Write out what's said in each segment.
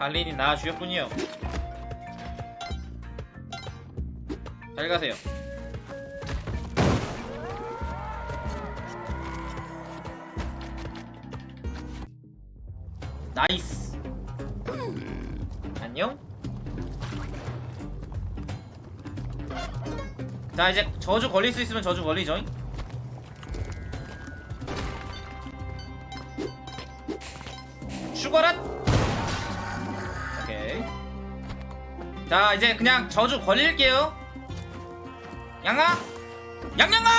달린이 나와주셨군요. 잘 가세요. 나이스. 안녕? 자 이제 저주 걸릴 수 있으면 저주 걸리죠. 죽어라 자 이제 그냥 저주 걸릴게요. 양아! 양양아!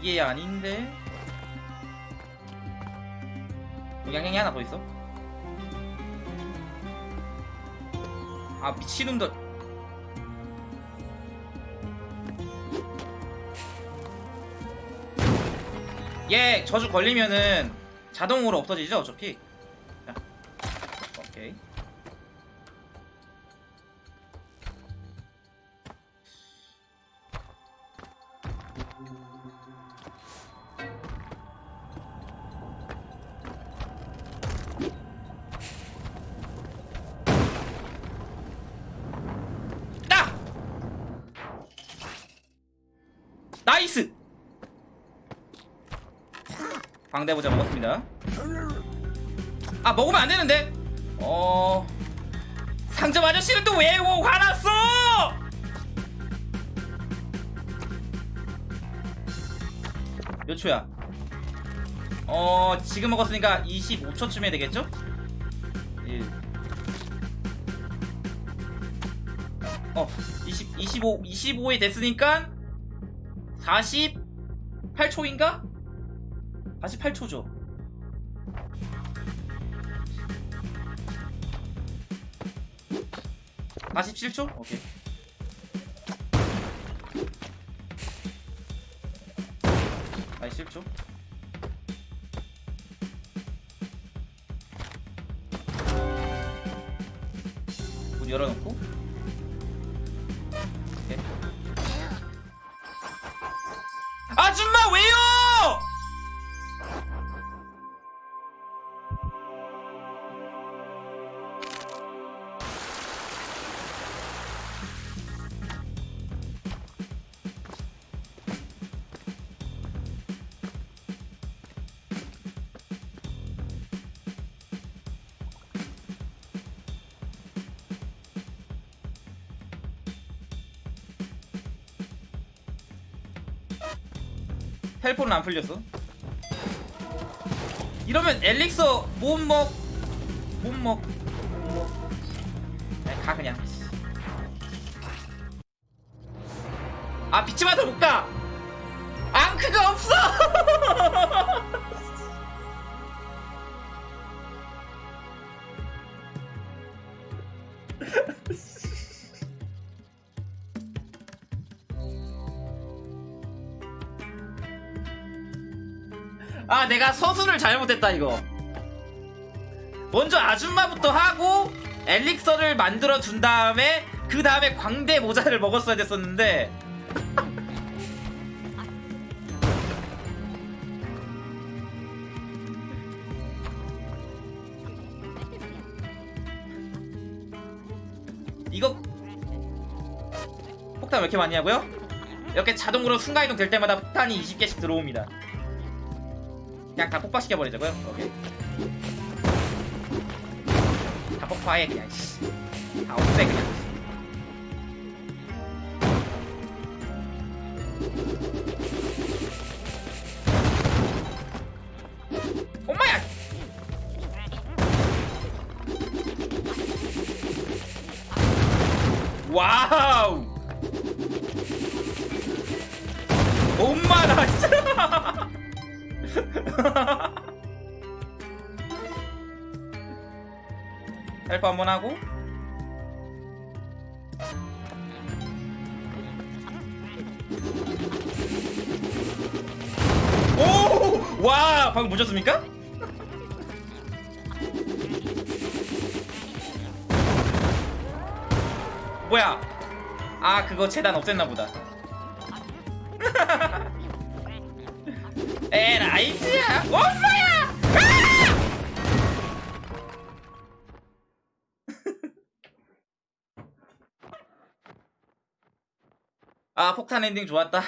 이게 아닌데? 여기 양양이 하나 더 있어? 아 미친놈들. 얘 저주 걸리면은 자동으로 없어지죠 어차피 자, 오케이 딱! 나이스! 광대보자 먹었습니다. 아 먹으면 안 되는데. 어 상점 아저씨는 또 왜 화났어? 몇 초야? 어 지금 먹었으니까 25초쯤에 되겠죠? 1 어, 20, 25, 25에 됐으니까 48초인가? 48초죠. 아 47초? 오케이. 아 7초. 문 열어놓고. 아줌마 왜요? 텔폰은 안 풀렸어. 이러면 엘릭서 못 먹, 못 먹. 아니, 가 그냥. 아 비치마다 못 가. 앙크가 없어. 아 내가 서술을 잘못했다 이거. 먼저 아줌마부터 하고 엘릭서를 만들어 준 다음에 그 다음에 광대 모자를 먹었어야 됐었는데. 이거 폭탄 왜 이렇게 많이 하고요? 이렇게 자동으로 순간이동 될 때마다 폭탄이 20개씩 들어옵니다 그냥 다 폭파시켜 버리자고요? 오케이 다 폭파해 그냥 씨. 다 없애 그냥! 와우! 엄마 나 진짜 헬프 한번 하고 오! 와! 방금 보셨습니까? 뭐야? 아 그거 재단 없앴나 보다 에라이즈야 엄마 아 폭탄 엔딩 좋았다